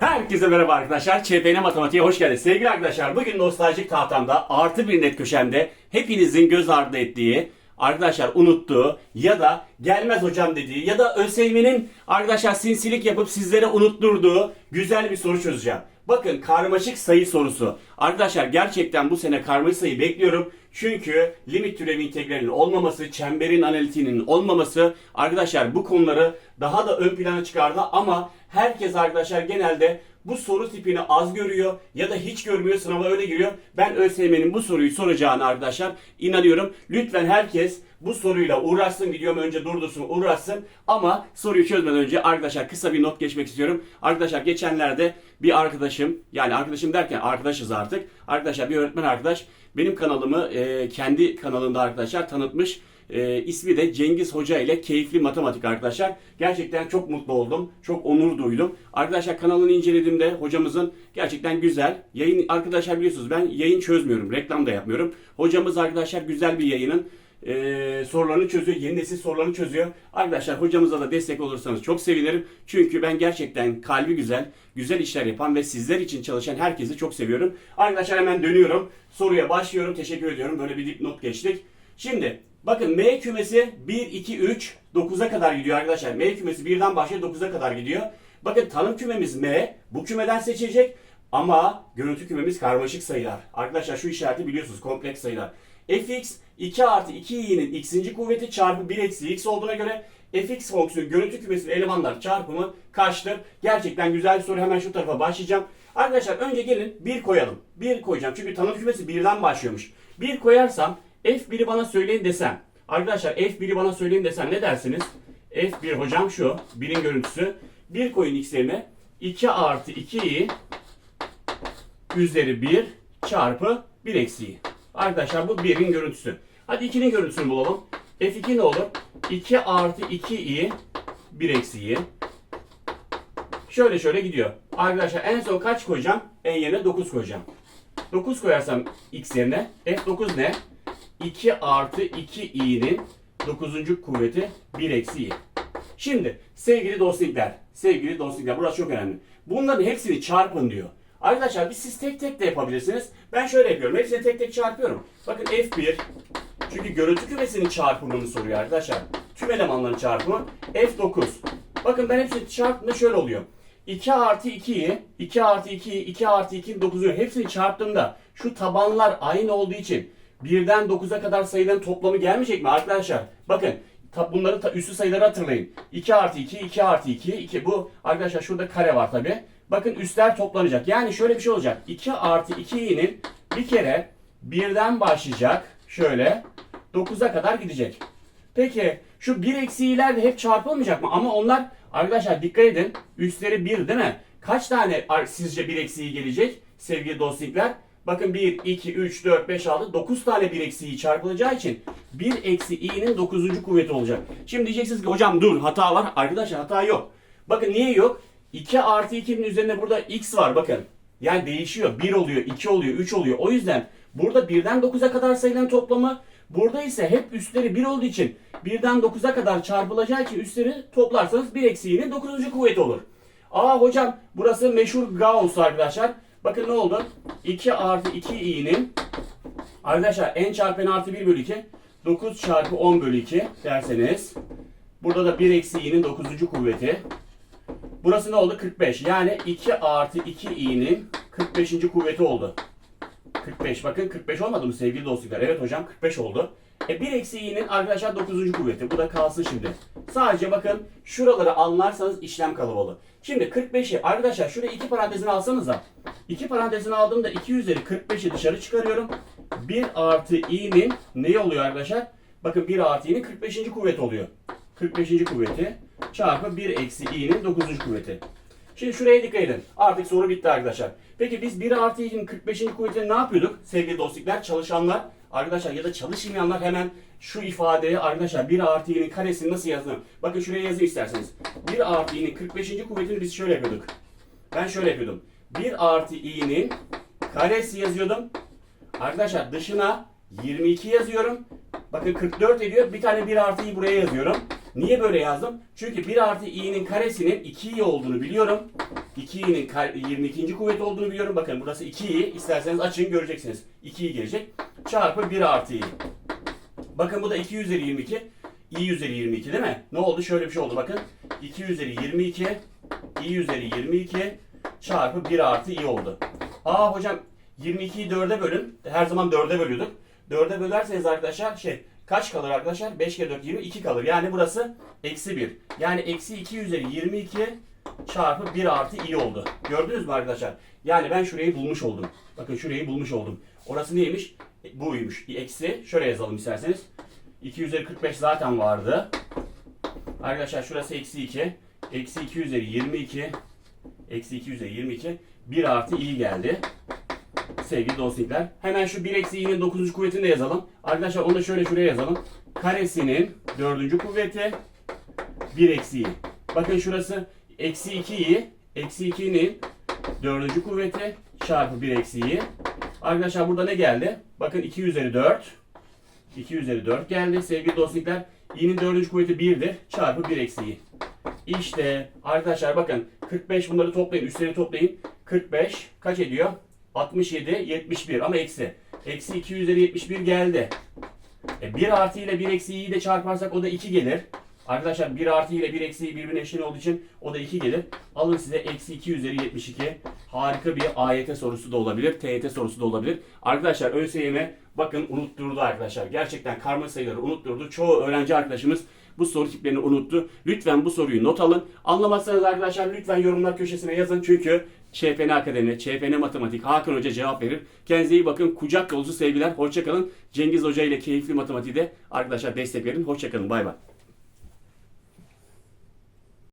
Herkese merhaba arkadaşlar. ÇPN Matematiğe hoş geldiniz. Sevgili arkadaşlar bugün nostaljik tahtamda artı bir net köşemde hepinizin göz ardı ettiği, arkadaşlar unuttuğu ya da gelmez hocam dediği ya da ÖSYM'nin arkadaşlar sinsilik yapıp sizlere unutturduğu güzel bir soru çözeceğim. Bakın karmaşık sayı sorusu. Arkadaşlar gerçekten bu sene karmaşık sayı bekliyorum. Çünkü limit türevi integralinin olmaması, çemberin analitiğinin olmaması arkadaşlar bu konuları daha da ön plana çıkardı ama herkes arkadaşlar genelde bu soru tipini az görüyor ya da hiç görmüyor sınava öyle giriyor. Ben ÖSYM'nin bu soruyu soracağını arkadaşlar inanıyorum. Lütfen herkes bu soruyla uğraşsın. Videomu önce durdursun uğraşsın. Ama soruyu çözmeden önce arkadaşlar kısa bir not geçmek istiyorum. Arkadaşlar geçenlerde bir arkadaşım yani arkadaşım derken arkadaşız artık. Arkadaşlar bir öğretmen arkadaş benim kanalımı e, kendi kanalında arkadaşlar tanıtmış. E, ismi de Cengiz Hoca ile Keyifli Matematik arkadaşlar. Gerçekten çok mutlu oldum. Çok onur duydum. Arkadaşlar kanalını incelediğimde hocamızın gerçekten güzel. Yayın arkadaşlar biliyorsunuz ben yayın çözmüyorum. Reklam da yapmıyorum. Hocamız arkadaşlar güzel bir yayının e, sorularını çözüyor. Yeni nesil sorularını çözüyor. Arkadaşlar hocamıza da destek olursanız çok sevinirim. Çünkü ben gerçekten kalbi güzel, güzel işler yapan ve sizler için çalışan herkesi çok seviyorum. Arkadaşlar hemen dönüyorum. Soruya başlıyorum. Teşekkür ediyorum. Böyle bir dipnot geçtik. Şimdi bakın M kümesi 1, 2, 3, 9'a kadar gidiyor arkadaşlar. M kümesi 1'den başlıyor 9'a kadar gidiyor. Bakın tanım kümemiz M. Bu kümeden seçecek. Ama görüntü kümemiz karmaşık sayılar. Arkadaşlar şu işareti biliyorsunuz kompleks sayılar. Fx 2 artı 2i'nin x'inci kuvveti çarpı 1 eksi x olduğuna göre fx fonksiyonu görüntü kümesinin elemanlar çarpımı kaçtır? Gerçekten güzel bir soru. Hemen şu tarafa başlayacağım. Arkadaşlar önce gelin 1 koyalım. 1 koyacağım. Çünkü tanım kümesi 1'den başlıyormuş. 1 koyarsam f1'i bana söyleyin desem. Arkadaşlar f1'i bana söyleyin desem ne dersiniz? f1 hocam şu. 1'in görüntüsü. 1 koyun x yerine. 2 artı 2i üzeri 1 çarpı 1 eksiği. Arkadaşlar bu 1'in görüntüsü. Hadi 2'nin görüntüsünü bulalım. F2 ne olur? 2 artı 2i 1 eksiği. Şöyle şöyle gidiyor. Arkadaşlar en son kaç koyacağım? En yerine 9 koyacağım. 9 koyarsam x yerine F9 ne? 2 artı 2i'nin 9. kuvveti 1 eksi i. Şimdi sevgili dostlikler, sevgili dostlikler burası çok önemli. Bunların hepsini çarpın diyor. Arkadaşlar biz siz tek tek de yapabilirsiniz. Ben şöyle yapıyorum. Hepsini tek tek çarpıyorum. Bakın F1 çünkü görüntü kümesinin çarpımını soruyor arkadaşlar. Tüm elemanların çarpımı F9. Bakın ben hepsini çarptığımda şöyle oluyor. 2 artı 2'yi, 2 artı 2'yi, 2 artı 2'nin 9'u hepsini çarptığımda şu tabanlar aynı olduğu için birden 9'a kadar sayıların toplamı gelmeyecek mi arkadaşlar? Bakın bunları üstü sayıları hatırlayın. 2 artı 2, 2 artı 2, 2 bu arkadaşlar şurada kare var tabi. Bakın üstler toplanacak. Yani şöyle bir şey olacak. 2 artı 2'nin bir kere birden başlayacak. Şöyle 9'a kadar gidecek. Peki şu 1 eksiğiler de hep çarpılmayacak mı? Ama onlar arkadaşlar dikkat edin. Üstleri 1 değil mi? Kaç tane sizce 1 eksiği gelecek sevgili dostlikler? Bakın 1, 2, 3, 4, 5, 6, 9 tane 1 eksiği çarpılacağı için 1 eksi i'nin 9. kuvveti olacak. Şimdi diyeceksiniz ki hocam dur hata var. Arkadaşlar hata yok. Bakın niye yok? 2 artı 2'nin üzerine burada x var bakın. Yani değişiyor. 1 oluyor, 2 oluyor, 3 oluyor. O yüzden burada 1'den 9'a kadar sayılan toplamı burada ise hep üstleri 1 olduğu için 1'den 9'a kadar çarpılacağı için üstleri toplarsanız 1 eksiğinin 9. kuvveti olur. Aa hocam burası meşhur Gauss arkadaşlar. Bakın ne oldu? 2 artı 2 i'nin arkadaşlar n çarpı n artı 1 bölü 2 9 çarpı 10 bölü 2 derseniz burada da 1 eksi i'nin 9. kuvveti Burası ne oldu? 45. Yani 2 artı 2 i'nin 45. kuvveti oldu. 45. Bakın 45 olmadı mı sevgili dostlar? Evet hocam 45 oldu. E 1 eksi i'nin arkadaşlar 9. kuvveti. Bu da kalsın şimdi. Sadece bakın şuraları anlarsanız işlem kalabalığı. Şimdi 45'i arkadaşlar şuraya 2 parantezini alsanıza. 2 parantezini aldığımda 2 üzeri 45'i dışarı çıkarıyorum. 1 artı i'nin ne oluyor arkadaşlar? Bakın 1 artı i'nin 45. kuvveti oluyor. 45. kuvveti çarpı 1 eksi i'nin 9. kuvveti. Şimdi şuraya dikkat edin. Artık soru bitti arkadaşlar. Peki biz 1 artı i'nin 45. kuvvetini ne yapıyorduk? Sevgili dostluklar, çalışanlar arkadaşlar ya da çalışmayanlar hemen şu ifadeyi arkadaşlar 1 artı i'nin karesini nasıl yazdım? Bakın şuraya yazın isterseniz. 1 artı i'nin 45. kuvvetini biz şöyle yapıyorduk. Ben şöyle yapıyordum. 1 artı i'nin karesi yazıyordum. Arkadaşlar dışına 22 yazıyorum. Bakın 44 ediyor. Bir tane 1 artı i buraya yazıyorum. Niye böyle yazdım? Çünkü 1 artı i'nin karesinin 2i olduğunu biliyorum. 2i'nin kar- 22. kuvvet olduğunu biliyorum. Bakın burası 2i. İsterseniz açın göreceksiniz. 2i gelecek. Çarpı 1 artı i. Bakın bu da 2 üzeri 22. i üzeri 22 değil mi? Ne oldu? Şöyle bir şey oldu bakın. 2 üzeri 22. i üzeri 22 çarpı 1 artı i oldu. Aa hocam 22'yi 4'e bölün. Her zaman 4'e bölüyorduk. 4'e bölerseniz arkadaşlar şey kaç kalır arkadaşlar? 5 kere 4 22 kalır. Yani burası eksi 1. Yani eksi 2 üzeri 22 çarpı 1 artı i oldu. Gördünüz mü arkadaşlar? Yani ben şurayı bulmuş oldum. Bakın şurayı bulmuş oldum. Orası neymiş? E, Buymuş. Eksi şöyle yazalım isterseniz. 2 üzeri 45 zaten vardı. Arkadaşlar şurası eksi 2. Eksi 2 üzeri 22. Eksi 2 üzeri 22. 1 artı i geldi. Sevgili dostlar. Hemen şu 1 eksi i'nin 9. kuvvetini de yazalım. Arkadaşlar onu da şöyle şuraya yazalım. Karesinin 4. kuvveti 1 eksi i. Bakın şurası eksi 2i. Eksi 2'nin 4. kuvveti çarpı 1 eksi i. Arkadaşlar burada ne geldi? Bakın 2 üzeri 4. 2 üzeri 4 geldi sevgili dostlar. i'nin 4. kuvveti 1'dir. Çarpı 1 eksi i. İşte arkadaşlar bakın 45 bunları toplayın. Üstleri toplayın. 45 kaç ediyor? 67, 71 ama eksi. Eksi 2 üzeri 71 geldi. E 1 artı ile 1 eksiyi de çarparsak o da 2 gelir. Arkadaşlar 1 artı ile 1 eksiği birbirine eşit olduğu için o da 2 gelir. Alın size eksi 2 üzeri 72. Harika bir AYT sorusu da olabilir. TYT sorusu da olabilir. Arkadaşlar ÖSYM bakın unutturdu arkadaşlar. Gerçekten karma sayıları unutturdu. Çoğu öğrenci arkadaşımız bu soru tiplerini unuttu. Lütfen bu soruyu not alın. Anlamazsanız arkadaşlar lütfen yorumlar köşesine yazın. Çünkü ÇFN Akademi, ÇFN Matematik, Hakan Hoca cevap verir. Kendinize iyi bakın. Kucak dolusu sevgiler. Hoşçakalın. Cengiz Hoca ile keyifli matematiği de arkadaşlar destek verin. Hoşçakalın. Bay bay.